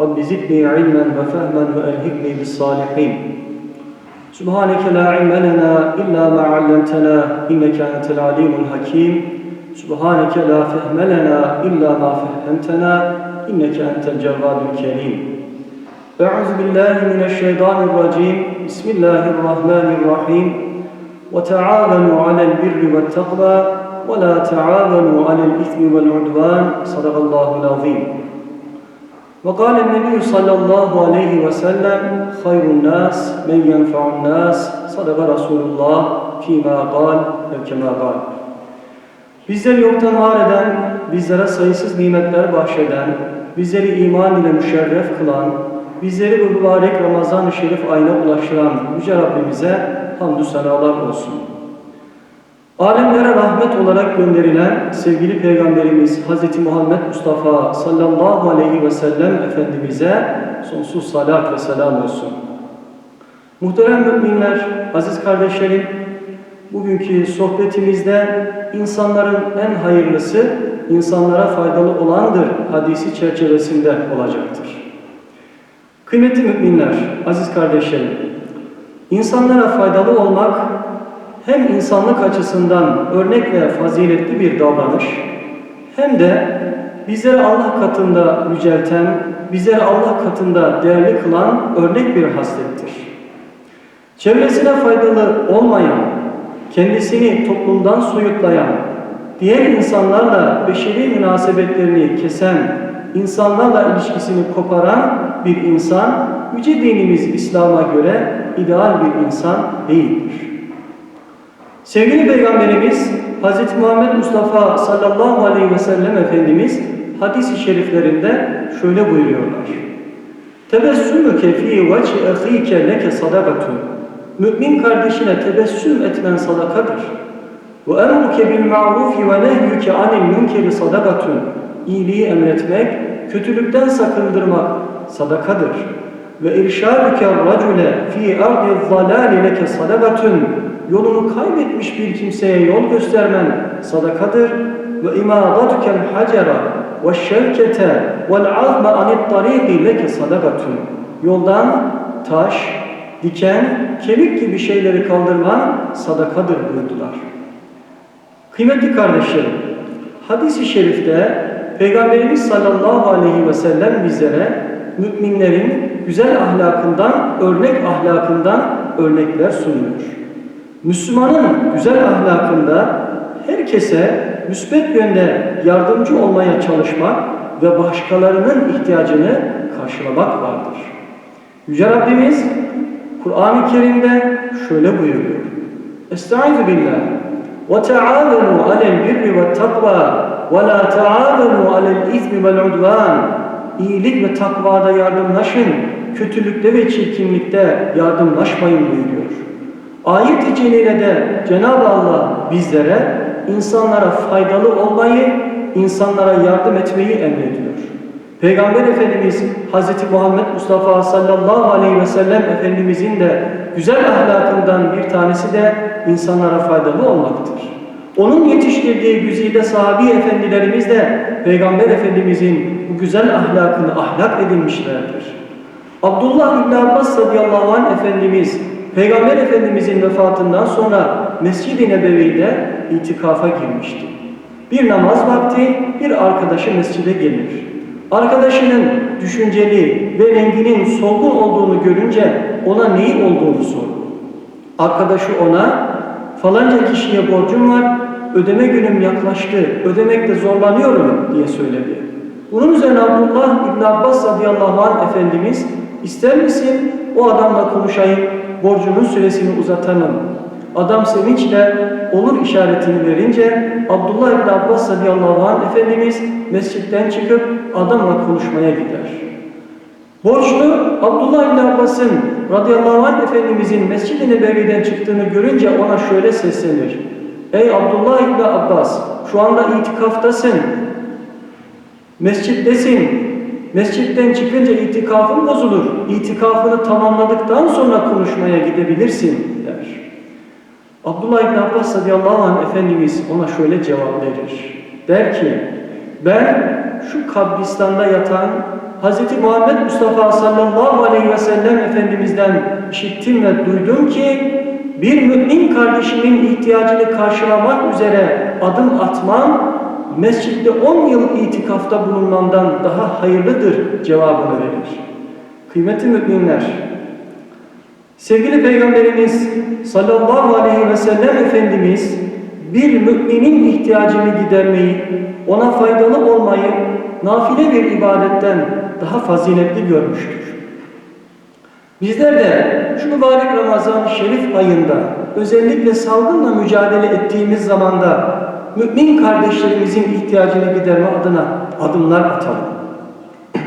Rabbi zidni ilmen ve fehmen ve elhikni bis salihin. Subhaneke la ilme illa ma allamtena inneke entel alimul hakim. Subhaneke la fehme lena illa ma fehemtena inneke entel cevvadul kerim. Euzu billahi mineşşeytanirracim. Bismillahirrahmanirrahim. Ve taavenu alel birri ve takva ve la taavenu alel ismi vel udvan. Sadakallahul azim. وقال النبي صلى الله عليه وسلم خير الناس من ينفع الناس صدق رسول الله فيما قال أو كما قال Bizleri yoktan var eden, bizlere sayısız nimetler bahşeden, bizleri iman ile müşerref kılan, bizleri bu mübarek Ramazan-ı Şerif ayına ulaştıran Yüce Rabbimize hamdü senalar olsun. Alemlere rahmet olarak gönderilen sevgili Peygamberimiz Hz. Muhammed Mustafa sallallahu aleyhi ve sellem Efendimiz'e sonsuz salat ve selam olsun. Muhterem müminler, aziz kardeşlerim, bugünkü sohbetimizde insanların en hayırlısı insanlara faydalı olandır hadisi çerçevesinde olacaktır. Kıymetli müminler, aziz kardeşlerim, insanlara faydalı olmak hem insanlık açısından örnek ve faziletli bir davranış hem de bizleri Allah katında yücelten, bizleri Allah katında değerli kılan örnek bir haslettir. Çevresine faydalı olmayan, kendisini toplumdan soyutlayan, diğer insanlarla beşeri münasebetlerini kesen, insanlarla ilişkisini koparan bir insan, yüce dinimiz İslam'a göre ideal bir insan değildir. Sevgili Peygamberimiz Hz. Muhammed Mustafa sallallahu aleyhi ve sellem Efendimiz hadis-i şeriflerinde şöyle buyuruyorlar. Tebessümüke fî veci ehîke leke sadakatun. Mümin kardeşine tebessüm etmen sadakadır. Ve emruke bil ma'rufi ve nehyüke anil münkeri sadakatun. İyiliği emretmek, kötülükten sakındırmak sadakadır. Ve irşâdüke racule fî ardi zalâli leke sadakatun yolunu kaybetmiş bir kimseye yol göstermen sadakadır. Ve imadatukel hacera ve şevkete vel azme anit tariqi leke sadakatun. Yoldan taş, diken, kemik gibi şeyleri kaldırman sadakadır buyurdular. Kıymetli kardeşlerim, hadis-i şerifte Peygamberimiz sallallahu aleyhi ve sellem bizlere müminlerin güzel ahlakından, örnek ahlakından örnekler sunuyor. Müslümanın güzel ahlakında herkese müsbet yönde yardımcı olmaya çalışmak ve başkalarının ihtiyacını karşılamak vardır. Yüce Rabbimiz Kur'an-ı Kerim'de şöyle buyuruyor. Estaizu billah ve ta'avenu alel birri ve takva ve la ta'avenu alel izmi vel udvan iyilik ve takvada yardımlaşın kötülükte ve çirkinlikte yardımlaşmayın buyuruyor. Ayet-i Celile'de Cenab-ı Allah bizlere insanlara faydalı olmayı, insanlara yardım etmeyi emrediyor. Peygamber Efendimiz Hz. Muhammed Mustafa sallallahu aleyhi ve sellem Efendimizin de güzel ahlakından bir tanesi de insanlara faydalı olmaktır. Onun yetiştirdiği güzide sahabi efendilerimiz de Peygamber Efendimizin bu güzel ahlakını ahlak edinmişlerdir. Abdullah İbn Abbas radıyallahu anh Efendimiz Peygamber Efendimizin vefatından sonra Mescid-i Nebevi'de itikafa girmişti. Bir namaz vakti bir arkadaşı mescide gelir. Arkadaşının düşünceli ve renginin solgun olduğunu görünce ona neyin olduğunu sordu. Arkadaşı ona falanca kişiye borcum var, ödeme günüm yaklaştı, ödemekte zorlanıyorum diye söyledi. Bunun üzerine Abdullah İbn Abbas radıyallahu anh Efendimiz ister misin o adamla konuşayım, borcunun süresini uzatalım. Adam sevinçle olur işaretini verince Abdullah İbn Abbas radıyallahu anh Efendimiz mescitten çıkıp adamla konuşmaya gider. Borçlu Abdullah İbni Abbas'ın radıyallahu anh Efendimizin Mescid-i Nebevi'den çıktığını görünce ona şöyle seslenir. Ey Abdullah İbni Abbas şu anda itikaftasın. Mescittesin. Mescitten çıkınca itikafın bozulur. İtikafını tamamladıktan sonra konuşmaya gidebilirsin der. Abdullah İbni Abbas radıyallahu anh Efendimiz ona şöyle cevap verir. Der ki ben şu kabristanda yatan Hz. Muhammed Mustafa sallallahu aleyhi ve sellem Efendimiz'den işittim ve duydum ki bir mümin kardeşimin ihtiyacını karşılamak üzere adım atmam mescitte 10 yıl itikafta bulunmamdan daha hayırlıdır cevabını verir. Kıymetli müminler, sevgili Peygamberimiz sallallahu aleyhi ve sellem Efendimiz bir müminin ihtiyacını gidermeyi, ona faydalı olmayı nafile bir ibadetten daha faziletli görmüştür. Bizler de şu mübarek Ramazan Şerif ayında özellikle salgınla mücadele ettiğimiz zamanda mümin kardeşlerimizin ihtiyacını giderme adına adımlar atalım.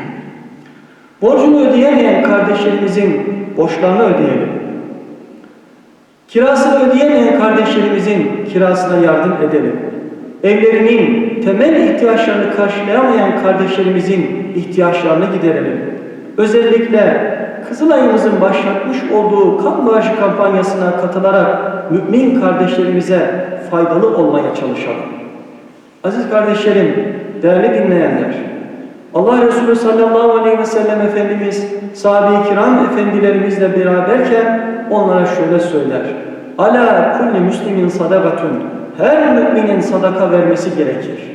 Borcunu ödeyemeyen kardeşlerimizin borçlarını ödeyelim. Kirasını ödeyemeyen kardeşlerimizin kirasına yardım edelim. Evlerinin temel ihtiyaçlarını karşılayamayan kardeşlerimizin ihtiyaçlarını giderelim. Özellikle Kızılay'ımızın başlatmış olduğu kan bağışı kampanyasına katılarak mümin kardeşlerimize faydalı olmaya çalışalım. Aziz kardeşlerim, değerli dinleyenler, Allah Resulü sallallahu aleyhi ve sellem Efendimiz sahabe-i kiram efendilerimizle beraberken onlara şöyle söyler. Ala kulli müslimin sadakatun. Her müminin sadaka vermesi gerekir.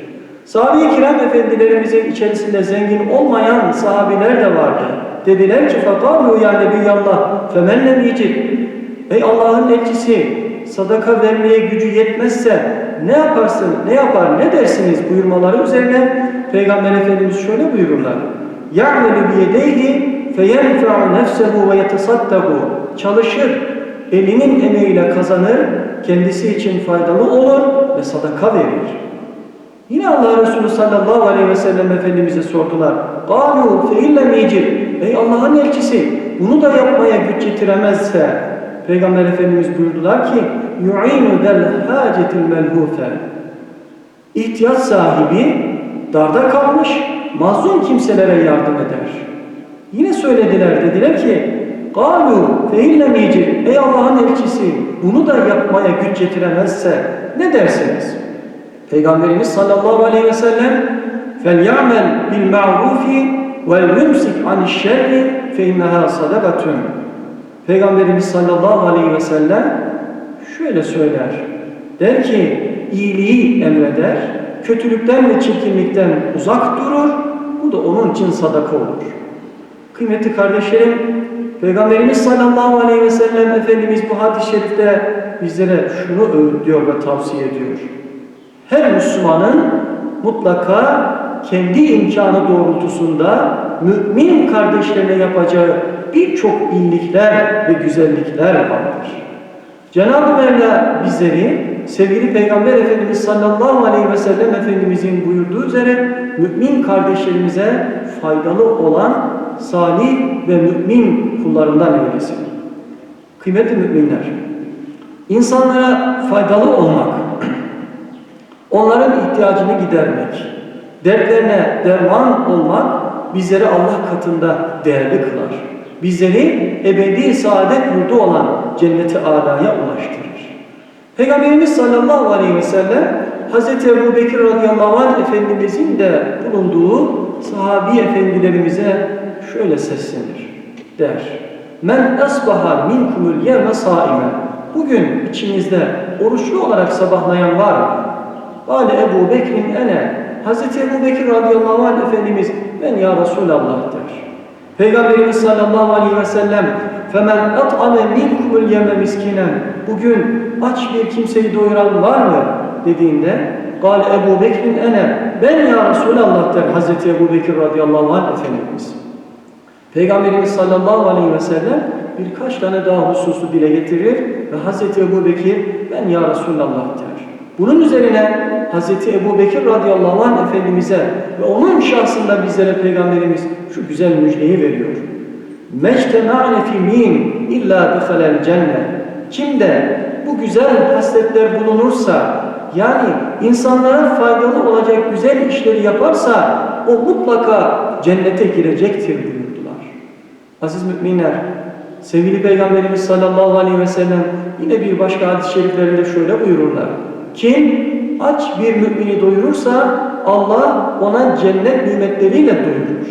Sahabe-i kiram efendilerimizin içerisinde zengin olmayan sahabiler de vardı. Dediler ki فَقَالُوا يَا نَبِيَّ اللّٰهِ فَمَنْ لَمْ يَجِدْ Ey Allah'ın elçisi sadaka vermeye gücü yetmezse ne yaparsın, ne yapar, ne dersiniz buyurmaları üzerine Peygamber Efendimiz şöyle buyururlar. يَعْمَلُ بِيَدَيْهِ فَيَنْفَعُ نَفْسَهُ وَيَتَصَدَّقُ Çalışır, elinin emeğiyle kazanır, kendisi için faydalı olur ve sadaka verir. Yine Allah Resulü sallallahu aleyhi ve sellem Efendimiz'e sordular. قَالُوا فَاِلَّمْ يَجِبْ Ey Allah'ın elçisi bunu da yapmaya güç getiremezse Peygamber Efendimiz buyurdular ki يُعِينُ دَلْ حَاجَةِ الْمَلْهُوفَ İhtiyaç sahibi darda kalmış mazlum kimselere yardım eder. Yine söylediler dediler ki قَالُوا فَاِلَّمْ يَجِبْ Ey Allah'ın elçisi bunu da yapmaya güç getiremezse ne dersiniz? Peygamberimiz sallallahu aleyhi ve sellem فَلْيَعْمَلْ بِالْمَعْرُوفِ وَلْيُمْسِكْ عَنِ الشَّرِّ فَاِنَّهَا صَدَقَةٌ Peygamberimiz sallallahu aleyhi ve sellem şöyle söyler. Der ki iyiliği emreder, kötülükten ve çirkinlikten uzak durur. Bu da onun için sadaka olur. Kıymetli kardeşlerim, Peygamberimiz sallallahu aleyhi ve sellem Efendimiz bu hadis-i şerifte bizlere şunu öğütlüyor ve tavsiye ediyor. Her Müslümanın mutlaka kendi imkanı doğrultusunda mümin kardeşlerine yapacağı birçok iyilikler ve güzellikler vardır. Cenab-ı Mevla bizleri sevgili Peygamber Efendimiz sallallahu aleyhi ve sellem Efendimizin buyurduğu üzere mümin kardeşlerimize faydalı olan salih ve mümin kullarından eylesin. Kıymetli müminler, insanlara faydalı olmak, onların ihtiyacını gidermek, dertlerine derman olmak bizleri Allah katında değerli kılar. Bizleri ebedi saadet yurdu olan cenneti alaya ulaştırır. Peygamberimiz sallallahu aleyhi ve sellem Hz. Ebu Bekir radıyallahu anh Efendimizin de bulunduğu sahabi efendilerimize şöyle seslenir der. Men asbaha minkumul yevme saimen. Bugün içinizde oruçlu olarak sabahlayan var mı? Vale Ebu Bekir'in ene. Hazreti Ebu Bekir radıyallahu anh Efendimiz ben ya Resulallah der. Peygamberimiz sallallahu aleyhi ve sellem فَمَنْ أَطْعَمَ مِنْكُمُ الْيَمَ مِسْكِنًا Bugün aç bir kimseyi doyuran var mı? dediğinde قال Ebu Bekir'in ene ben ya Resulallah der Hazreti Ebu Bekir radıyallahu anh Efendimiz. Peygamberimiz sallallahu aleyhi ve sellem birkaç tane daha hususu dile getirir ve Hazreti Ebu Bekir ben ya Resulallah der. Bunun üzerine Hazreti Ebu Bekir radıyallahu anh Efendimiz'e ve onun şahsında bizlere Peygamberimiz şu güzel müjdeyi veriyor. mectema'ne fi min illa dehalel cennet. Kimde bu güzel hasletler bulunursa yani insanlara faydalı olacak güzel işleri yaparsa o mutlaka cennete girecektir buyurdular. Aziz müminler, sevgili Peygamberimiz sallallahu aleyhi ve sellem yine bir başka hadis-i şeriflerinde şöyle buyururlar. Kim aç bir mümini doyurursa Allah ona cennet nimetleriyle doyurur.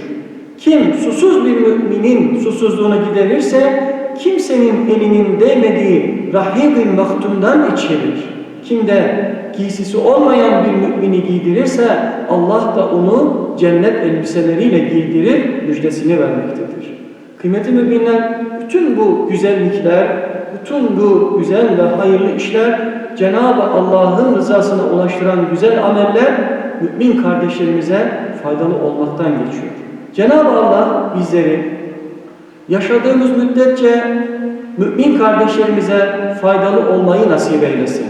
Kim susuz bir müminin susuzluğunu giderirse kimsenin elinin değmediği rahibin maktumdan içirir. Kim de giysisi olmayan bir mümini giydirirse Allah da onu cennet elbiseleriyle giydirir müjdesini vermektedir. Kıymetli müminler bütün bu güzellikler, bütün bu güzel ve hayırlı işler Cenab-ı Allah'ın rızasına ulaştıran güzel ameller mümin kardeşlerimize faydalı olmaktan geçiyor. Cenab-ı Allah bizleri yaşadığımız müddetçe mümin kardeşlerimize faydalı olmayı nasip eylesin.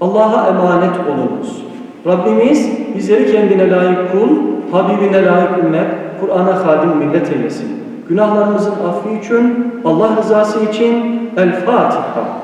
Allah'a emanet olunuz. Rabbimiz bizleri kendine layık kul, Habibine layık ümmet, Kur'an'a hadim millet eylesin. Günahlarımızın affı için, Allah rızası için El Fatiha.